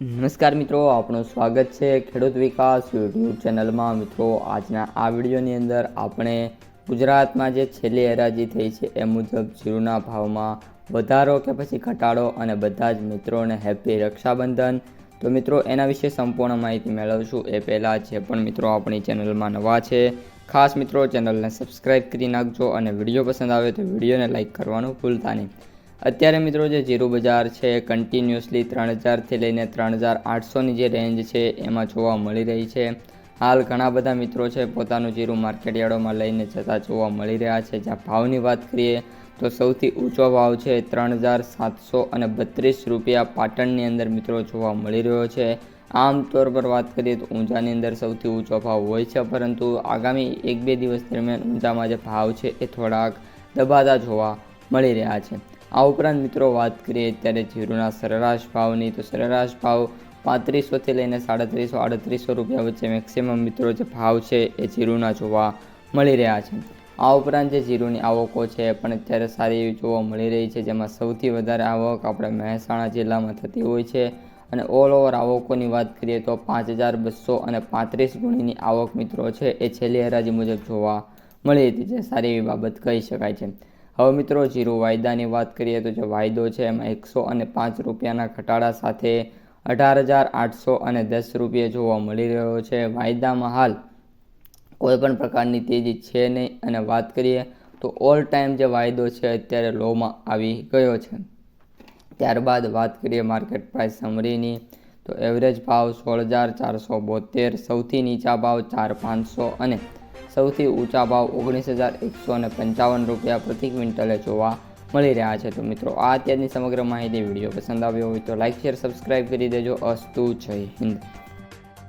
નમસ્કાર મિત્રો આપણું સ્વાગત છે ખેડૂત વિકાસ યુટ્યુબ ચેનલમાં. મિત્રો, આજના આ વિડીયોની અંદર આપણે ગુજરાતમાં જે છેલ્લી હરાજી થઈ છે એ મુજબ જીરુના ભાવમાં વધારો કે પછી ઘટાડો અને બધા જ મિત્રોને હેપી રક્ષાબંધન. તો મિત્રો, એના વિશે સંપૂર્ણ માહિતી મેળવશું. એ પહેલાં જે પણ મિત્રો આપણી ચેનલમાં નવા છે, ખાસ મિત્રો, ચેનલને સબસ્ક્રાઈબ કરી નાખજો અને વીડિયો પસંદ આવે તો વિડીયોને લાઇક કરવાનું ભૂલતા નહીં. અત્યારે મિત્રો જે જીરું બજાર છે કન્ટિન્યુઅસલી ત્રણ હજારથી લઈને ત્રણ હજાર આઠસોની જે રેન્જ છે, એમાં જોવા મળી રહી છે. હાલ ઘણા બધા મિત્રો છે, પોતાનું જીરું માર્કેટ યાર્ડોમાં લઈને જતા જોવા મળી રહ્યા છે. જ્યાં ભાવની વાત કરીએ તો સૌથી ઊંચો ભાવ છે, ત્રણ હજાર સાતસો અને બત્રીસ રૂપિયા પાટણની અંદર મિત્રો જોવા મળી રહ્યો છે. આમ તોર પર વાત કરીએ તો ઊંઝાની અંદર સૌથી ઊંચો ભાવ હોય છે, પરંતુ આગામી એક બે દિવસ દરમિયાન ઊંઝામાં જે ભાવ છે, એ થોડાક દબાતા જોવા મળી રહ્યા છે. આ ઉપરાંત મિત્રો વાત કરીએ અત્યારે જીરુના સરેરાશ ભાવની, તો સરેરાશ ભાવ પાંત્રીસોથી લઈને સાડત્રીસો, આડત્રીસો રૂપિયા વચ્ચે મેક્સિમમ મિત્રો જે ભાવ છે એ જીરુના જોવા મળી રહ્યા છે. આ ઉપરાંત જે જીરુની આવકો છે પણ અત્યારે સારી એવી જોવા મળી રહી છે, જેમાં સૌથી વધારે આવક આપણે મહેસાણા જિલ્લામાં થતી હોય છે. અને ઓલ ઓવર આવકોની વાત કરીએ તો પાંચ હજાર બસો અને પાંત્રીસ ગુણીની આવક મિત્રો છે એ છેલ્લી હરાજી મુજબ જોવા મળી હતી, જે સારી એવી બાબત કહી શકાય છે. હવે મિત્રો ચીરુ વાયદાની વાત કરીએ તો જે વાયદો છે, એમાં એકસો અને પાંચ રૂપિયાના ઘટાડા સાથે અઢાર હજાર આઠસો અને દસ રૂપિયા જોવા મળી રહ્યો છે. વાયદામાં હાલ કોઈ પણ પ્રકારની તેજી છે નહીં. અને વાત કરીએ તો ઓલ ટાઈમ જે વાયદો છે, અત્યારે લોમાં આવી ગયો છે. ત્યારબાદ વાત કરીએ માર્કેટ પ્રાઇસ સમરીની, તો એવરેજ ભાવ સોળ હજાર ચારસો બોતેર, સૌથી નીચા ભાવ ચાર પાંચસો અને સૌથી ઊંચા ભાવ ઓગણીસ હજાર એકસો અને પંચાવન રૂપિયા પ્રતિ ક્વિન્ટલે જોવા મળી રહ્યા છે. તો મિત્રો, આ અત્યારની સમગ્ર માહિતી વીડિયો પસંદ આવ્યો હોય તો લાઇક શેર સબસ્ક્રાઈબ કરી દેજો. અસ્તુ જય હિન્દ.